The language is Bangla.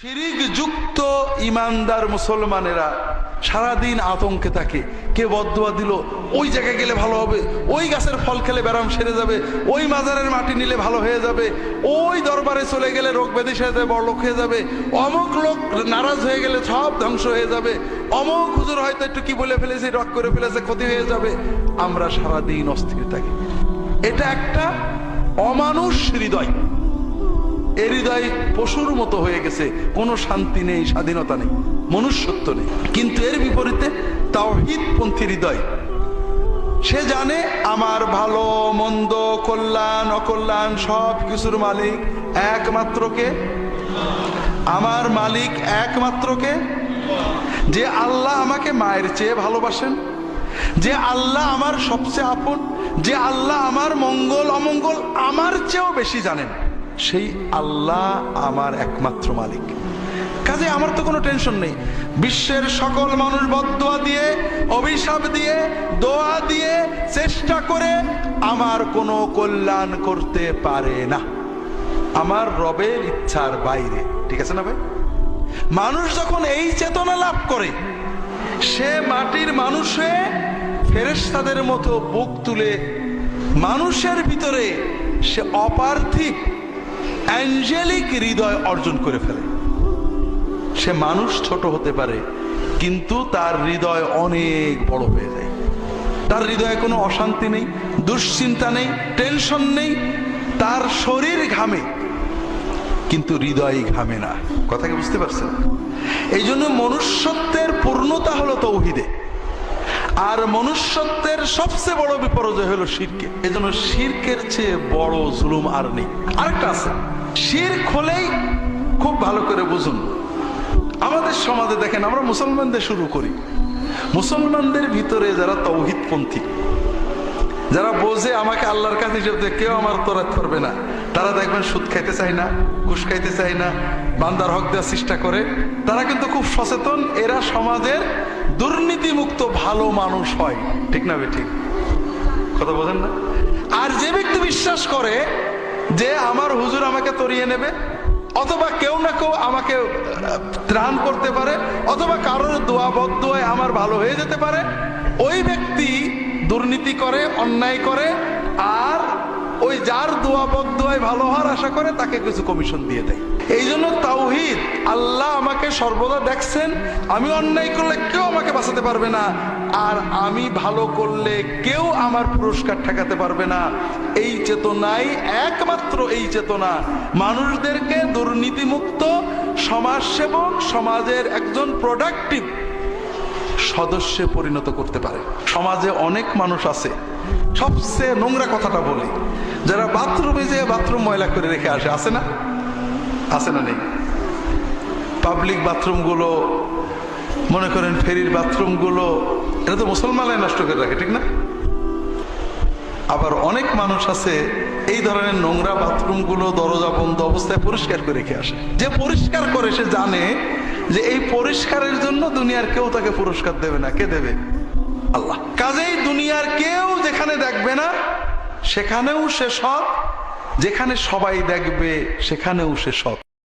শিরিক যুক্ত ইমানদার মুসলমানেরা সারাদিন আতঙ্কে থাকে। কে বদুয়া দিল, ওই জায়গায় গেলে ভালো হবে, ওই গাছের ফল খেলে ব্যারাম সেরে যাবে, ওই মাজারের মাটি নিলে ভালো হয়ে যাবে, ওই দরবারে চলে গেলে রোগ ব্যাধি সেরে বড় লোক হয়ে যাবে, অমুক লোক নারাজ হয়ে গেলে সব ধ্বংস হয়ে যাবে, অমুক হুজুর হয়তো একটু কি বলে ফেলেছে, রক করে ফেলেছে, ক্ষতি হয়ে যাবে। আমরা সারাদিন অস্থির থাকি। এটা একটা। অমানুষ হৃদয়। এ হৃদয় পশুর মতো হয়ে গেছে, কোনো শান্তি নেই, স্বাধীনতা নেই, মনুষ্যত্ব নেই। কিন্তু এর বিপরীতে তাওহিদপন্থী হৃদয়। সে জানে আমার ভালো, মন্দ, কল্যাণ, অকল্যাণ সব কিছুর মালিক একমাত্র কে? আমার মালিক একমাত্র কে? যে আল্লাহ আমাকে মায়ের চেয়ে ভালোবাসেন, যে আল্লাহ আমার সবচেয়ে আপন যে আল্লাহ আমার মঙ্গল, অমঙ্গল আমার চেয়েও বেশি জানেন। সেই আল্লাহ আমার একমাত্র মালিক। কাজে আমার তো কোনো টেনশন নেই। বিশ্বের সকল মানুষ বদোয়া দিয়ে, অভিশাপ দিয়ে, দোয়া দিয়ে, চেষ্টা করে আমার কোনো কল্যাণ করতে পারে না। আমার রবের ইচ্ছার বাইরে। ঠিক আছে না ভাই? মানুষ যখন এই চেতনা লাভ করে, সে মাটির মানুষে ফেরেশতাদের মতো বুক তুলে মানুষের ভিতরে সে অপার্থিক অ্যাঞ্জেলিক হৃদয় অর্জন করে ফেলে। সে মানুষ ছোট হতে পারে, কিন্তু তার হৃদয় অনেক বড় হয়ে যায়। তার হৃদয়ে কোনো অশান্তি নেই, দুশ্চিন্তা নেই, টেনশন নেই, তার শরীর ঘামে, কিন্তু হৃদয় ঘামে না। কথা কি বুঝতে পারছেন? এই জন্য মনুষ্যত্বের পূর্ণতা হলো তৌহিদে। আর মনুষ্যত্বের সবচেয়ে বড় বিপর্যয় হলো শিরকে। এই জন্য শিরকের চেয়ে বড় জুলুম আর নেই। আরেকটা আছে, শির খোলেই খুব ভালো করে বুঝুন। আমাদের সমাজে দেখেন, আমরা মুসলমানদের শুরু করি। মুসলমানদের ভিতরে যারা তৌহিদপন্থী, যারা বোঝে আমাকে আল্লাহর কাছে হিসেবে কেউ আমার তোরাত করবে না, তারা দেখবেন সুদ খাইতে চায় না, ঘুষ খাইতে চায় না, বান্দার হক দেওয়ার চেষ্টা করে। তারা কিন্তু খুব সচেতন, এরা সমাজের দুর্নীতিমুক্ত ভালো মানুষ হয়। ঠিক না বে ঠিক কথা বোঝেন না? আর যে ব্যক্তি বিশ্বাস করে যে আমার হুজুর আমাকে তরিয়ে নেবে, অথবা কেউ না কেউ আমাকে ত্রাণ করতে পারে, অথবা কারোর দোয়া বদোয়ায় আমার ভালো হয়ে যেতে পারে, ওই ব্যক্তি দুর্নীতি করে, অন্যায় করে, আর ওই যার দোয়া বদোয়ায় ভালো হওয়ার আশা করে তাকে কিছু কমিশন দিয়ে দেয়। এই জন্য তাওহিদ, আল্লাহ আমাকে সর্বদা দেখছেন, আমি অন্যায় করলে কেউ আমাকে বাঁচাতে পারবে না, আর আমি ভালো করলে কেউ আমার পুরস্কার ঠেকাতে পারবে না। এই চেতনাই একমাত্র এই চেতনা। মানুষদেরকে দুর্নীতিমুক্ত সমাজসেবক, সমাজের একজন প্রোডাক্টিভ সদস্যে পরিণত করতে পারে। সমাজে অনেক মানুষ আছে, সবচেয়ে নোংরা কথাটা বলি, যারা বাথরুমে যে বাথরুম ময়লা করে রেখে আসে, আছে না? আছে না নেই? পাবলিক বাথরুমগুলো, মনে করেন ফেরির বাথরুমগুলো, এটা তো মুসলমানরাই নষ্ট করে রাখে, ঠিক না? আবার অনেক মানুষ আছে, এই ধরনের নোংরা বাথরুমগুলো দরজা বন্ধ অবস্থায় পরিষ্কার করে রেখে আসে। যে পরিষ্কার করে সে জানে যে এই পরিষ্কারের জন্য দুনিয়ার কেউ তাকে পুরস্কার দেবে না। কে দেবে? আল্লাহ। কাজেই দুনিয়ার কেউ যেখানে দেখবে না, সেখানেও সে সৎ। যেখানে সবাই দেখবে, সেখানেও সে সৎ।